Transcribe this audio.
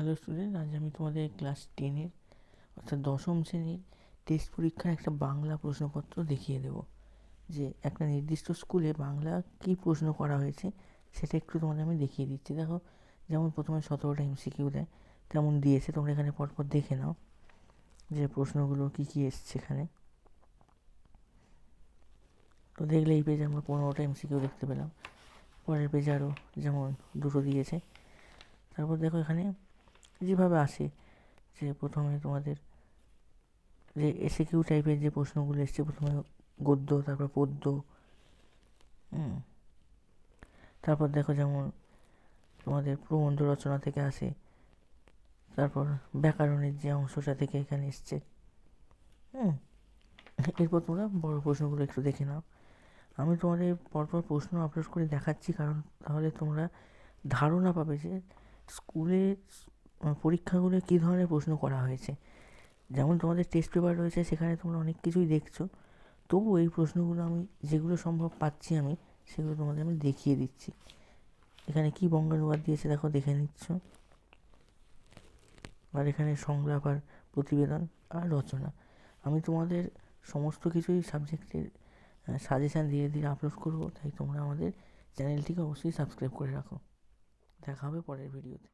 Hello student আজ আমি তোমাদের ক্লাস টেনের অর্থাৎ দশম শ্রেণির টেস্ট পরীক্ষার একটা বাংলা প্রশ্নপত্র দেখিয়ে দেব। যে একটা নির্দিষ্ট স্কুলে বাংলা কী প্রশ্ন করা হয়েছে, সেটা একটু তোমাদের আমি দেখিয়ে দিচ্ছি। দেখো, যেমন প্রথমে সতেরোটা এমসিকিউ দেয়, তেমন দিয়েছে, তোমরা এখানে পরপর দেখে নাও যে প্রশ্নগুলো কী কী এসছে এখানে। তো দেখলে এই পেজে আমরা পনেরোটা এমসিকিউ দেখতে পেলাম। পরের পেজে আরও যেমন দুটো দিয়েছে। তারপর দেখো এখানে যেভাবে আসে যে প্রথমে তোমাদের যে এসে কিউ টাইপের যে প্রশ্নগুলো এসছে, প্রথমে গদ্য, তারপর পদ্য তারপর দেখো যেমন তোমাদের প্রবন্ধ রচনা থেকে আসে, তারপর ব্যাকরণের যে অংশটা থেকে এখানে এসছে, হুম, এরপর তোমরা বড় প্রশ্নগুলো একটু দেখে নাও। আমি তোমাদের পরপর প্রশ্ন আপলোড করে দেখাচ্ছি, কারণ তাহলে তোমরা ধারণা পাবে যে স্কুলে পরীক্ষাগুলো কী ধরনের প্রশ্ন করা হয়েছে? যেমন তোমাদের টেস্ট পেপার রয়েছে, সেখানে তোমরা অনেক কিছুই দেখছ। তবু এই প্রশ্নগুলো আমি, যেগুলো সম্ভব পাচ্ছি আমি, সেগুলো তোমাদের আমি দেখিয়ে দিচ্ছি। এখানে কী বঙ্গানুবাদ দিয়েছে দেখো, দেখে নিচ্ছ। আর এখানে সংলাপ আর প্রতিবেদন আর রচনা। আমি তোমাদের সমস্ত কিছুই সাবজেক্টের সাজেশান ধীরে ধীরে আপলোড করব, তাই তোমরা আমাদের চ্যানেলটিকে অবশ্যই সাবস্ক্রাইব করে রাখো। দেখা হবে পরের ভিডিওতে